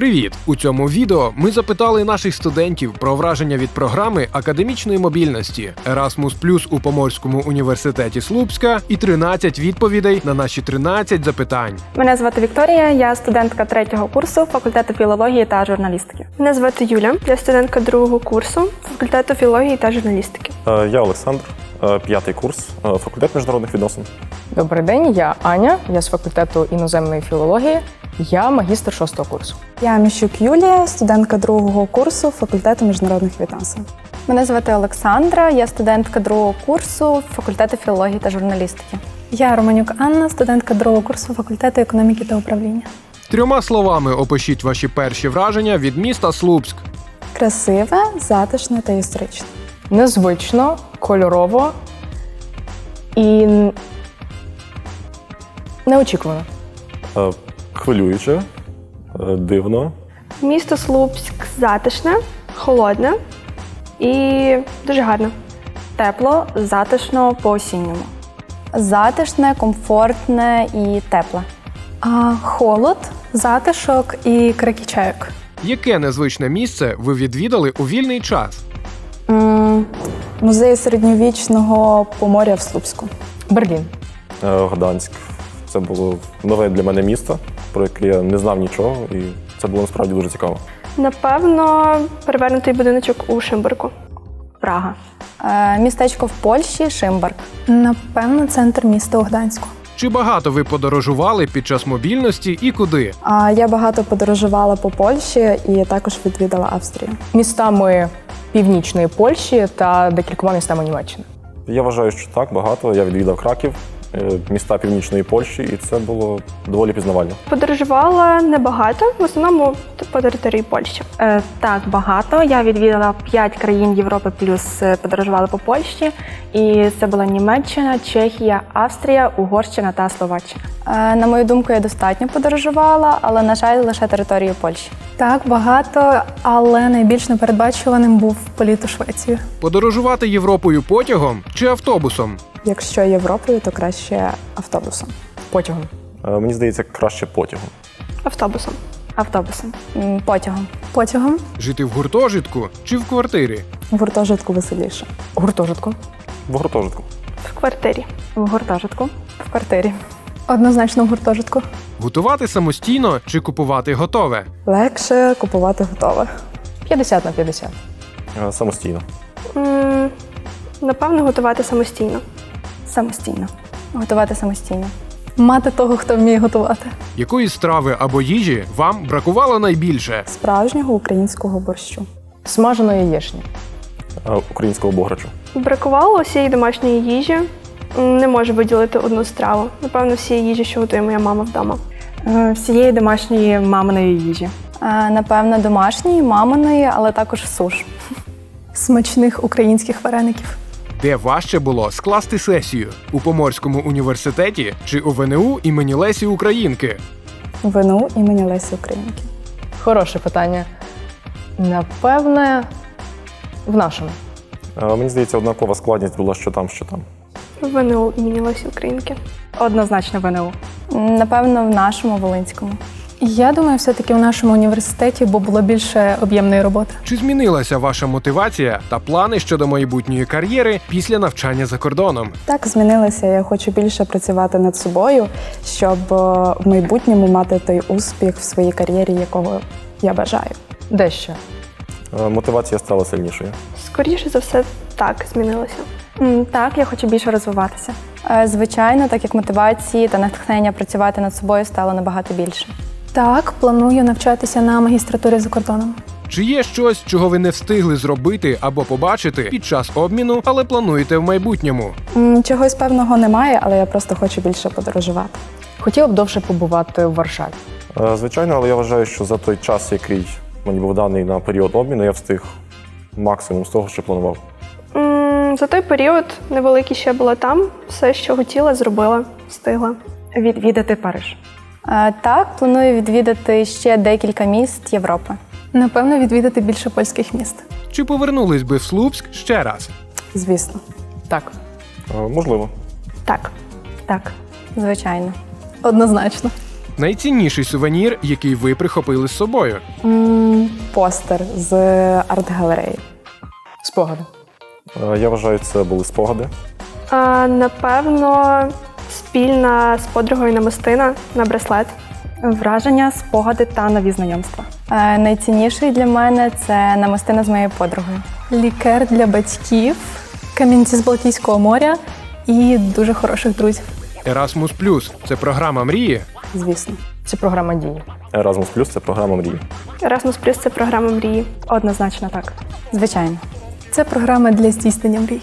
Привіт! У цьому відео ми запитали наших студентів про враження від програми академічної мобільності Erasmus Plus у Поморському університеті Слупська і 13 відповідей на наші 13 запитань. Мене звати Вікторія, я студентка третього курсу факультету філології та журналістики. Мене звати Юля, я студентка другого курсу факультету філології та журналістики. Е, Я Олександр, е, п'ятий курс, е, факультет міжнародних відносин. Добрий день, я Аня, я з факультету іноземної філології. Я магістр шостого курсу. Я Міщук Юлія, студентка другого курсу факультету міжнародних відносин. Мене звати Олександра, я студентка другого курсу факультету філології та журналістики. Я Романюк Анна, студентка другого курсу факультету економіки та управління. Трьома словами опишіть ваші перші враження від міста Слупськ. Красиве, затишне та історичне. Незвично, кольорово і неочікувано. Хвилююче, е, дивно. Місто Слупськ затишне, холодне і дуже гарне. Тепло, затишно по осінньому. Затишне, комфортне і тепле. А, холод, затишок і крики чайок. Яке незвичне місце ви відвідали у вільний час? М, Музей середньовічного поморя в Слупську. Берлін. Е, Гданськ. Це було нове для мене місто, про яке я не знав нічого, і це було насправді дуже цікаво. Напевно, перевернутий будиночок у Шимберку. Прага. Е, містечко в Польщі, Шимберг. Напевно, центр міста у Гданську. Чи багато ви подорожували під час мобільності і куди? А я багато подорожувала по Польщі і також відвідала Австрію. Містами північної Польщі та декількома містами Німеччини. Я вважаю, що так багато. Я відвідав Краків, міста Північної Польщі, і це було доволі пізнавально. Подорожувала небагато, в основному по території Польщі. Е, так, багато. Я відвідала 5 країн Європи, плюс е, подорожувала по Польщі. І це була Німеччина, Чехія, Австрія, Угорщина та Словаччина. Е, на мою думку, я достатньо подорожувала, але, на жаль, лише територію Польщі. Так, багато, але найбільш непередбачуваним був політ у Швецію. Подорожувати Європою потягом чи автобусом? Якщо Європою, то краще автобусом. Потягом. Е, Мені здається, краще потягом. Автобусом. Автобусом, М, потягом. Потягом. Жити в гуртожитку чи в квартирі? В гуртожитку веселіше. Гуртожитку. В гуртожитку. В квартирі. В гуртожитку. В квартирі. Однозначно в гуртожитку. Готувати самостійно чи купувати готове? Легше купувати готове. 50 на 50. Е, Самостійно. М, Напевно, готувати самостійно. Самостійно. Готувати самостійно. Мати того, хто вміє готувати. Якої страви або їжі вам бракувало найбільше? Справжнього українського борщу. Смаженої яєшні. Е, Українського бограчу. Бракувало усієї домашньої їжі. Не можу виділити одну страву. Напевно, всієї їжі, що готує моя мама вдома. Е, Всієї домашньої маминої їжі. Е, Напевно, домашньої, маминої, але також суш. Смачних українських вареників. Де важче було скласти сесію у Поморському університеті чи у ВНУ імені Лесі Українки? Вину імені Лесі Українки. Хороше питання. Напевне, в нашому. Е, Мені здається, однакова складність була що там, що там. ВНУ імені Лесі Українки. Однозначно ВНУ. Напевно, в нашому Волинському. Я думаю, все-таки в нашому університеті, бо було більше об'ємної роботи. Чи змінилася ваша мотивація та плани щодо майбутньої кар'єри після навчання за кордоном? Так змінилося. Я хочу більше працювати над собою, щоб е, в майбутньому мати той успіх в своїй кар'єрі, якого я бажаю. Дещо. Е, Мотивація стала сильнішою. Скоріше за все, так змінилося. Так, я хочу більше розвиватися. Е, Звичайно, так як мотивації та натхнення працювати над собою стало набагато більше. Так, планую навчатися на магістратурі за кордоном. Чи є щось, чого ви не встигли зробити або побачити під час обміну, але плануєте в майбутньому? М, Чогось певного немає, але я просто хочу більше подорожувати. Хотіла б довше побувати в Варшаві. Е, Звичайно, але я вважаю, що за той час, який мені був даний на період обміну, я встиг максимум з того, що планував. М, За той період невеликий ще була там. Все, що хотіла, зробила, встигла. Відвідати Париж. Е, Так, планую відвідати ще декілька міст Європи. Напевно, відвідати більше польських міст. Чи повернулись би в Слупськ ще раз? Звісно. Так. Е, Можливо. Так. Так, звичайно. Однозначно. Найцінніший сувенір, який ви прихопили з собою. М, Постер з арт-галереї. Спогади. Е, Я вважаю, це були спогади. А, напевно, спільна з подругою намистина на браслет. Враження, спогади та нові знайомства. Е, Найцінніший для мене це намистина з моєю подругою. Лікер для батьків, камінці з Балтійського моря і дуже хороших друзів. Erasmus це програма мрії. Звісно. Це програма дії. Erasmus Plus – це програма мрії. Erasmus Plus – це програма мрії. Однозначно так. Звичайно. Це програма для здійснення мрій.